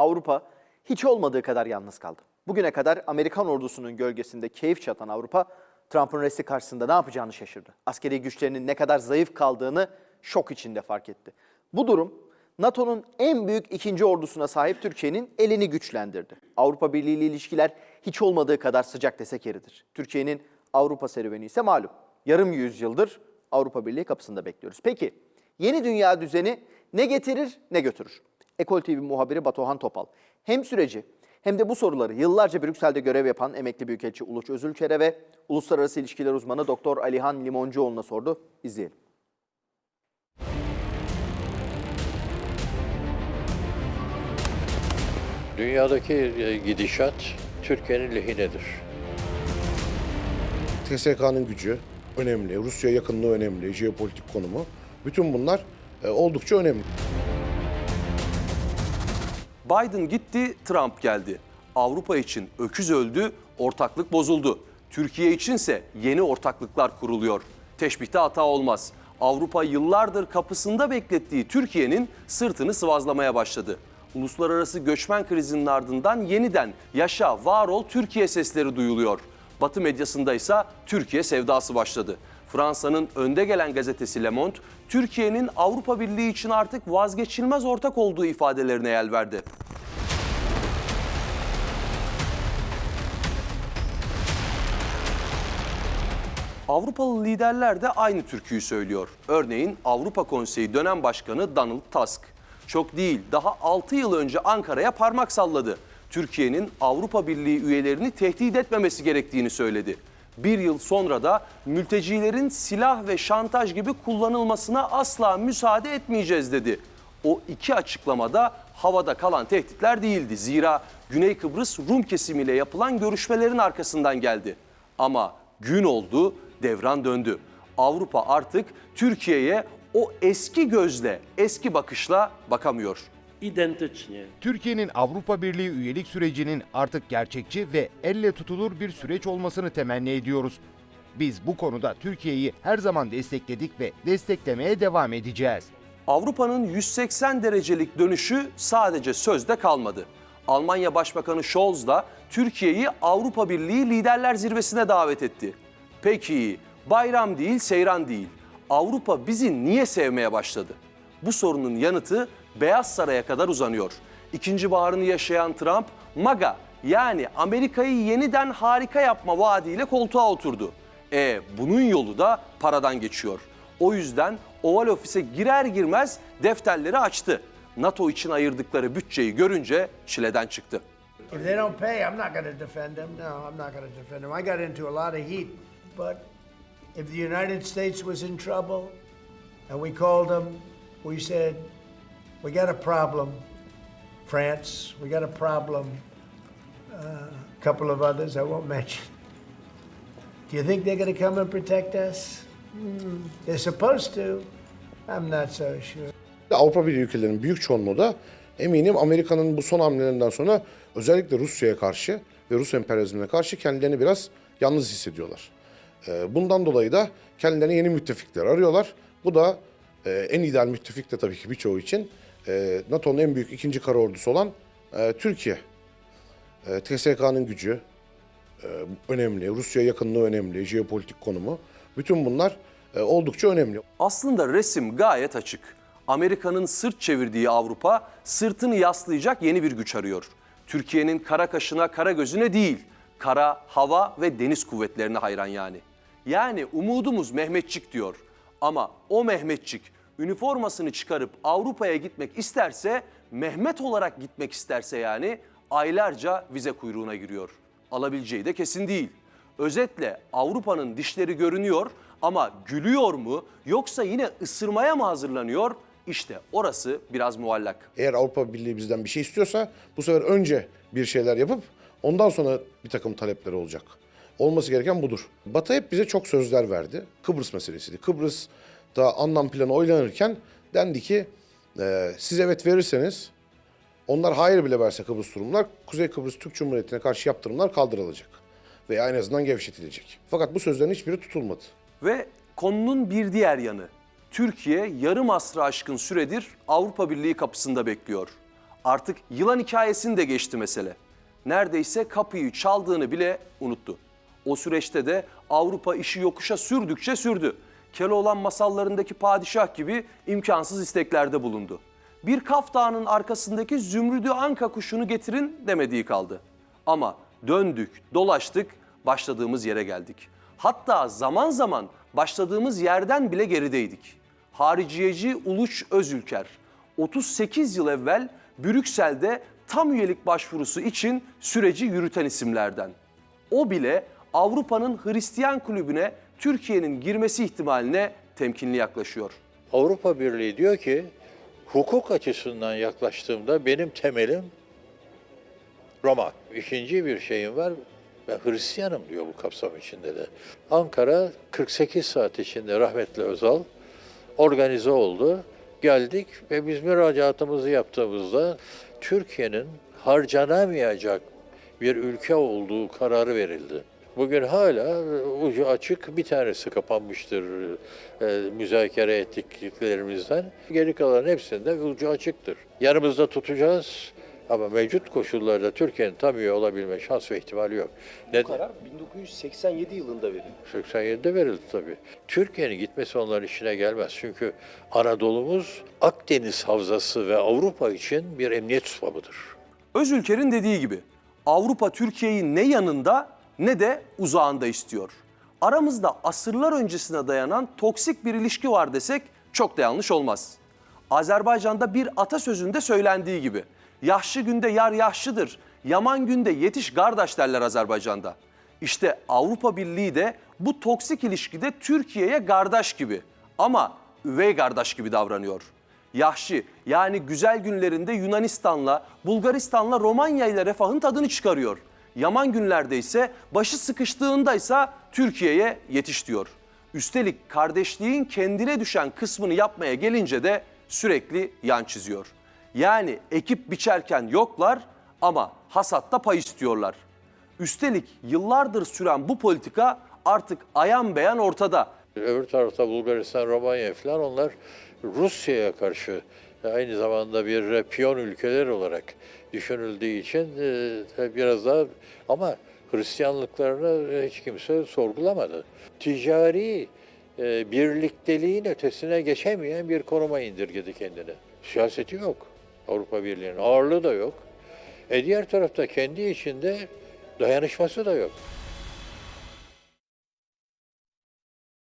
Avrupa hiç olmadığı kadar yalnız kaldı. Bugüne kadar Amerikan ordusunun gölgesinde keyif çatan Avrupa, Trump'ın resti karşısında ne yapacağını şaşırdı. Askeri güçlerinin ne kadar zayıf kaldığını şok içinde fark etti. Bu durum NATO'nun en büyük ikinci ordusuna sahip Türkiye'nin elini güçlendirdi. Avrupa Birliği ile ilişkiler hiç olmadığı kadar sıcak desek yeridir. Türkiye'nin Avrupa serüveni ise malum. Yarım yüzyıldır Avrupa Birliği kapısında bekliyoruz. Peki yeni dünya düzeni ne getirir ne götürür? Ekol TV muhabiri Batuhan Topal hem süreci hem de bu soruları yıllarca Brüksel'de görev yapan emekli büyükelçi Uluç Özülker'e ve uluslararası ilişkiler uzmanı Doktor Alihan Limoncuoğlu'na sordu. İzleyelim. Dünyadaki e, gidişat Türkiye'nin lehinedir. TSK'nın gücü önemli, Rusya yakınlığı önemli, jeopolitik konumu. Bütün bunlar e, oldukça önemli. Biden gitti, Trump geldi. Avrupa için öküz öldü, ortaklık bozuldu. Türkiye içinse yeni ortaklıklar kuruluyor. Teşbihte hata olmaz. Avrupa yıllardır kapısında beklettiği Türkiye'nin sırtını sıvazlamaya başladı. Uluslararası göçmen krizinin ardından yeniden yaşa, var ol Türkiye sesleri duyuluyor. Batı medyasında ise Türkiye sevdası başladı. Fransa'nın önde gelen gazetesi Le Monde, Türkiye'nin Avrupa Birliği için artık vazgeçilmez ortak olduğu ifadelerine yer verdi. Avrupalı liderler de aynı türküyü söylüyor. Örneğin Avrupa Konseyi dönem başkanı Donald Tusk. Çok değil, daha 6 yıl önce Ankara'ya parmak salladı. Türkiye'nin Avrupa Birliği üyelerini tehdit etmemesi gerektiğini söyledi. Bir yıl sonra da mültecilerin silah ve şantaj gibi kullanılmasına asla müsaade etmeyeceğiz dedi. O iki açıklamada havada kalan tehditler değildi. Zira Güney Kıbrıs Rum kesimiyle yapılan görüşmelerin arkasından geldi. Ama gün oldu, devran döndü. Avrupa artık Türkiye'ye o eski gözle, eski bakışla bakamıyor. İdentycznie. Türkiye'nin Avrupa Birliği üyelik sürecinin artık gerçekçi ve elle tutulur bir süreç olmasını temenni ediyoruz. Biz bu konuda Türkiye'yi her zaman destekledik ve desteklemeye devam edeceğiz. Avrupa'nın 180 derecelik dönüşü sadece sözde kalmadı. Almanya Başbakanı Scholz da Türkiye'yi Avrupa Birliği Liderler Zirvesi'ne davet etti. Peki bayram değil, seyran değil. Avrupa bizi niye sevmeye başladı? Bu sorunun yanıtı Beyaz Saray'a kadar uzanıyor. İkinci baharını yaşayan Trump, MAGA yani Amerika'yı yeniden harika yapma vaadiyle koltuğa oturdu. E bunun yolu da paradan geçiyor. O yüzden Oval Ofis'e girer girmez defterleri açtı. NATO için ayırdıkları bütçeyi görünce çileden çıktı. If they don't pay, I'm not going to defend them. No, I'm not going to defend them. I got into a lot of heat. But if the United States was in trouble and we called them, we said, we got a problem. France, we got a problem. Uh, a couple of others I won't mention. Do you think they're going to come and protect us? Hmm, they're supposed to. I'm not so sure. Avrupa Birliği ülkelerinin büyük çoğunluğu da eminim Amerika'nın bu son hamlelerinden sonra özellikle Rusya'ya karşı ve Rus emperyalizmine karşı kendilerini biraz yalnız hissediyorlar. Ee, Bundan dolayı da kendilerine yeni müttefikler arıyorlar. Bu da e, en ideal müttefik de tabii ki birçoğu için e, NATO'nun en büyük ikinci kara ordusu olan e, Türkiye. E, TSK'nın gücü e, önemli, Rusya yakınlığı önemli, jeopolitik konumu. Bütün bunlar e, oldukça önemli. Aslında resim gayet açık. Amerika'nın sırt çevirdiği Avrupa sırtını yaslayacak yeni bir güç arıyor. Türkiye'nin kara kaşına, kara gözüne değil, kara, hava ve deniz kuvvetlerine hayran yani. Yani umudumuz Mehmetçik diyor. Ama o Mehmetçik üniformasını çıkarıp Avrupa'ya gitmek isterse, Mehmet olarak gitmek isterse yani aylarca vize kuyruğuna giriyor. Alabileceği de kesin değil. Özetle Avrupa'nın dişleri görünüyor ama gülüyor mu yoksa yine ısırmaya mı hazırlanıyor? İşte orası biraz muallak. Eğer Avrupa Birliği bizden bir şey istiyorsa bu sefer önce bir şeyler yapıp ondan sonra bir takım talepleri olacak. Olması gereken budur. Batı hep bize çok sözler verdi. Kıbrıs meselesiydi. Kıbrıs'ta anlam planı oylanırken dendi ki e, siz evet verirseniz onlar hayır bile verse Kıbrıs Rumlar Kuzey Kıbrıs Türk Cumhuriyeti'ne karşı yaptırımlar kaldırılacak. Veya en azından gevşetilecek. Fakat bu sözlerin hiçbiri tutulmadı. Ve konunun bir diğer yanı. Türkiye yarım asrı aşkın süredir Avrupa Birliği kapısında bekliyor. Artık yılan hikayesini de geçti mesele. Neredeyse kapıyı çaldığını bile unuttu. O süreçte de Avrupa işi yokuşa sürdükçe sürdü. Keloğlan masallarındaki padişah gibi imkansız isteklerde bulundu. Bir Kaf arkasındaki zümrüdü anka kuşunu getirin demediği kaldı. Ama döndük, dolaştık, başladığımız yere geldik. Hatta zaman zaman başladığımız yerden bile gerideydik. Hariciyeci Uluç Özülker 38 yıl evvel Brüksel'de tam üyelik başvurusu için süreci yürüten isimlerden. O bile Avrupa'nın Hristiyan kulübüne Türkiye'nin girmesi ihtimaline temkinli yaklaşıyor. Avrupa Birliği diyor ki hukuk açısından yaklaştığımda benim temelim Roma. İkinci bir şeyim var. Ben Hristiyanım diyor bu kapsam içinde de. Ankara 48 saat içinde rahmetli Özal organize oldu. Geldik ve biz müracaatımızı yaptığımızda Türkiye'nin harcanamayacak bir ülke olduğu kararı verildi. Bugün hala ucu açık bir tanesi kapanmıştır e, müzakere ettiklerimizden. Geri kalan hepsinde ucu açıktır. Yanımızda tutacağız ama mevcut koşullarda Türkiye'nin tam üye olabilme şans ve ihtimali yok. Neden? karar 1987 yılında verildi. 87'de verildi tabii. Türkiye'nin gitmesi onların işine gelmez. Çünkü Anadolu'muz Akdeniz Havzası ve Avrupa için bir emniyet susbabıdır. Özülker'in dediği gibi Avrupa Türkiye'yi ne yanında ne de uzağında istiyor. Aramızda asırlar öncesine dayanan toksik bir ilişki var desek çok da yanlış olmaz. Azerbaycan'da bir atasözünde söylendiği gibi Yahşı günde yar yahşıdır, yaman günde yetiş kardeş derler Azerbaycan'da. İşte Avrupa Birliği de bu toksik ilişkide Türkiye'ye kardeş gibi ama üvey kardeş gibi davranıyor. Yahşi yani güzel günlerinde Yunanistan'la, Bulgaristan'la, Romanya ile refahın tadını çıkarıyor. Yaman günlerde ise başı sıkıştığında ise Türkiye'ye yetiş diyor. Üstelik kardeşliğin kendine düşen kısmını yapmaya gelince de sürekli yan çiziyor. Yani ekip biçerken yoklar ama hasatta pay istiyorlar. Üstelik yıllardır süren bu politika artık ayan beyan ortada. Öbür tarafta Bulgaristan, Romanya falan onlar Rusya'ya karşı aynı zamanda bir piyon ülkeler olarak düşünüldüğü için e, biraz daha ama Hristiyanlıklarını hiç kimse sorgulamadı. Ticari e, birlikteliğin ötesine geçemeyen bir konuma indirgedi kendini. Siyaseti yok. Avrupa Birliği'nin ağırlığı da yok. E diğer tarafta kendi içinde dayanışması da yok.